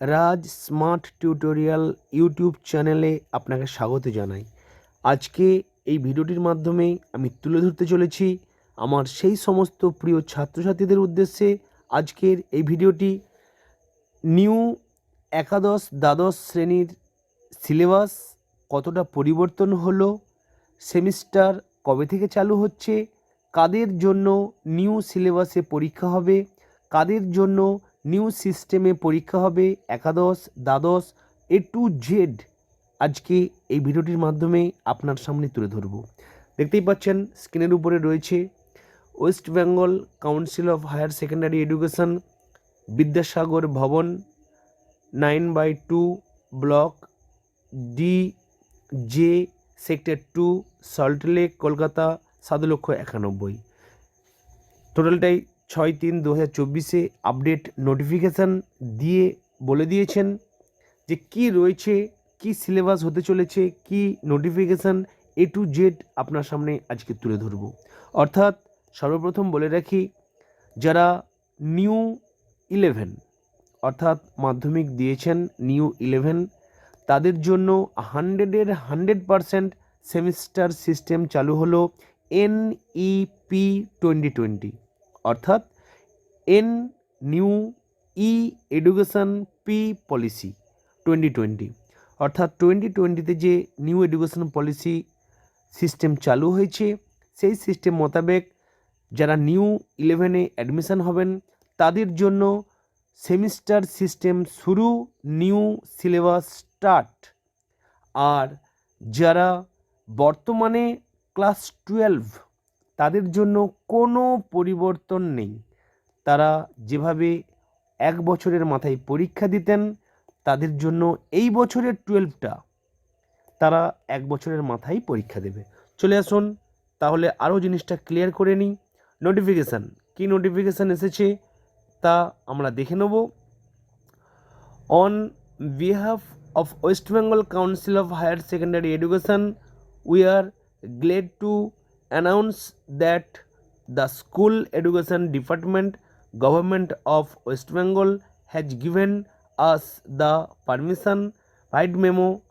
রাজ smart tutorial YouTube চ্যানেলে আপনাকে স্বাগত জানাই। আজকে এই ভিডিওটির মাধ্যমে আমি তুলে ধরতে চলেছি আমার সেই সমস্ত প্রিয় ছাত্রছাত্রীদের উদ্দেশ্যে আজকের এই ভিডিওটি। নিউ একাদশ দ্বাদশ শ্রেণির সিলেবাস কতটা পরিবর্তন হলো, সেমিস্টার কবে থেকে চালু হচ্ছে, কাদের জন্য নিউ সিলেবাসে পরীক্ষা হবে, কাদের জন্য নিউ সিস্টেমে পরীক্ষা হবে একাদশ, দ্বাদশ, এ টু জেড। আজকে এই ভিডিওটির মাধ্যমে আপনার সামনে তুলে ধরব। দেখতেই পাচ্ছেন, স্ক্রিনের উপরে রয়েছে West Bengal council of higher secondary education, Vidyasagar Bhavan, nine by two block D J, sector two Salt Lake Kolkata, সাত লক্ষ একানব্বই। টোটালটাই ছয় তিন দু হাজার চব্বিশে আপডেট নোটিফিকেশান দিয়ে বলে দিয়েছেন যে কি রয়েছে, কি সিলেবাস হতে চলেছে, কি নোটিফিকেশান এ টু জেড আপনার সামনে আজকে তুলে ধরব। অর্থাৎ সর্বপ্রথম বলে রাখি, যারা নিউ ইলেভেন অর্থাৎ মাধ্যমিক দিয়েছেন নিউ ইলেভেন তাদের জন্য হান্ড্রেডের হান্ড্রেড পারসেন্ট সেমিস্টার সিস্টেম চালু হলো এনইপি টোয়েন্টি টোয়েন্টি অর্থাৎ N new E education P policy twenty twenty. অর্থাৎ টোয়েন্টি টোয়েন্টিতে যে নিউ এডুকেশন পলিসি সিস্টেম চালু হয়েছে, সেই সিস্টেম মোতাবেক যারা নিউ ইলেভেনে অ্যাডমিশন হবেন, তাদের জন্য সেমিস্টার সিস্টেম শুরু, নিউ সিলেবাস স্টার্ট। আর যারা বর্তমানে ক্লাস টুয়েলভ তাদের জন্য কোনো পরিবর্তন নেই। তারা যেভাবে এক বছরের মাথায় পরীক্ষা দিতেন, তাদের জন্য এই বছরের টুয়েলভটা তারা এক বছরের মাথায় পরীক্ষা দেবে। চলে আসুন, তাহলে আরও জিনিসটা ক্লিয়ার করে নিই। নোটিফিকেশান কী নোটিফিকেশান এসেছে তা আমরা দেখে নেব। On behalf of West Bengal council of higher secondary education we are glad to announce that the school education department government of west bengal has given us the permission. Right memo?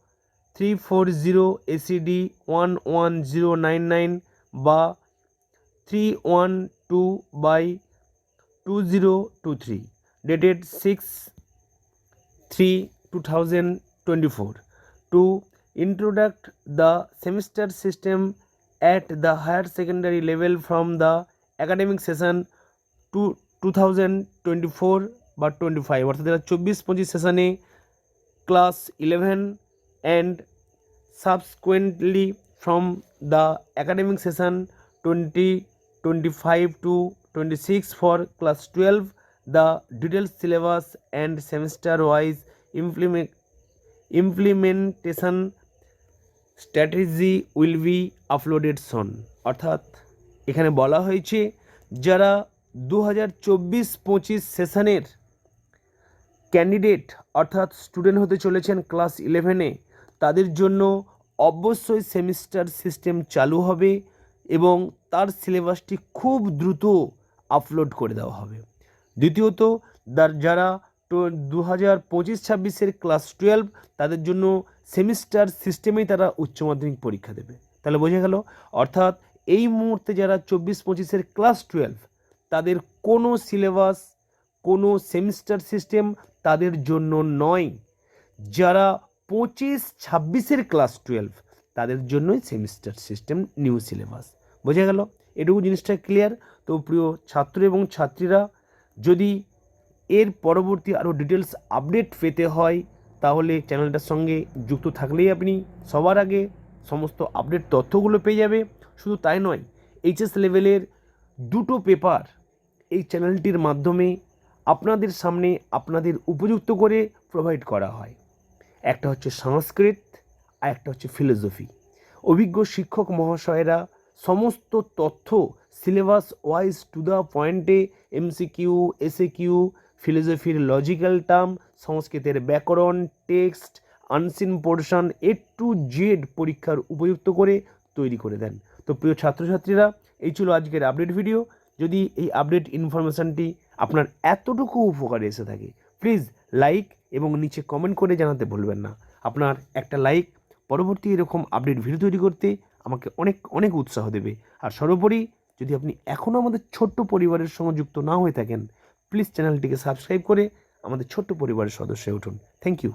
340 acd 11099 বা 312 by 2023 dated 6 3 2024 to introduce the semester system at the higher secondary level from the academic session to two thousand twenty four বা twenty five অর্থাৎ দু চব্বিশ পঁচিশ সেশনে class eleven and subsequently from the academic session twenty twenty five to twenty six for class twelve the detail syllabus and semester wise implement implementation strategy will be uploaded soon. অর্থাৎ এখানে বলা হয়েছে, যারা দু হাজার চব্বিশ পঁচিশ সেশনের ক্যান্ডিডেট, অর্থাৎ স্টুডেন্ট হতে চলেছেন ক্লাস ইলেভেনে, তাদের জন্য অবশ্যই সেমিস্টার সিস্টেম চালু হবে এবং তার সিলেবাসটি খুব দ্রুত আপলোড করে দেওয়া হবে। দ্বিতীয়ত যারা দু হাজার পঁচিশ, ছাব্বিশের ক্লাস টুয়েলভ তাদের জন্য সেমিস্টার সিস্টেমেই তারা উচ্চ মাধ্যমিক পরীক্ষা দেবে। তাহলে বোঝা গেল, অর্থাৎ এই মুহূর্তে যারা চব্বিশ পঁচিশের ক্লাস টুয়েলভ তাদের কোনো সিলেবাস কোনো সেমিস্টার সিস্টেম তাদের জন্য নয়। যারা পঁচিশ, ছাব্বিশের ক্লাস টুয়েলভ তাদের জন্যই সেমিস্টার সিস্টেম নিউ সিলেবাস বোঝা গেল? এটুকু জিনিসটা ক্লিয়ার তো প্রিয় ছাত্র এবং ছাত্রীরা, যদি এর পরবর্তী আরও ডিটেলস আপডেট পেতে হয়, তাহলে চ্যানেলটার সঙ্গে যুক্ত থাকলেই আপনি সবার আগে সমস্ত আপডেট তথ্যগুলো পেয়ে যাবে। শুধু তাই নয় এইচএস লেভেলের দুটো পেপার এই চ্যানেলটির মাধ্যমে আপনাদের সামনে আপনাদের উপযুক্ত করে প্রোভাইড করা হয়। একটা হচ্ছে সংস্কৃত, আর একটা হচ্ছে ফিলোসফি অভিজ্ঞ শিক্ষক মহাশয়েরা সমস্ত তথ্য সিলেবাস ওয়াইজ টু দ্য পয়েন্টে এমসিকিউ এসএ কিউ ফিলোসফির লজিক্যাল টার্ম সংস্কৃতের ব্যাকরণ text unseen portion A to Z পরীক্ষার উপযুক্ত করে তৈরি করে দেন। তো প্রিয় ছাত্রছাত্রীরা, এই ছিল আজকের আপডেট ভিডিও যদি এই আপডেট ইনফরমেশানটি আপনার এতটুকু উপকারে এসে থাকে প্লিজ লাইক এবং নিচে কমেন্ট করে জানাতে ভুলবেন না। আপনার একটা লাইক পরবর্তী এরকম আপডেট ভিডিও তৈরি করতে আমাকে অনেক অনেক উৎসাহ দেবে। আর সর্বোপরি, যদি আপনি এখনও আমাদের ছোট্ট পরিবারের সঙ্গে যুক্ত না হয়ে থাকেন প্লিজ চ্যানেলটিকে সাবস্ক্রাইব করে আমাদের ছোট্ট পরিবারের সদস্য উঠুন। Thank you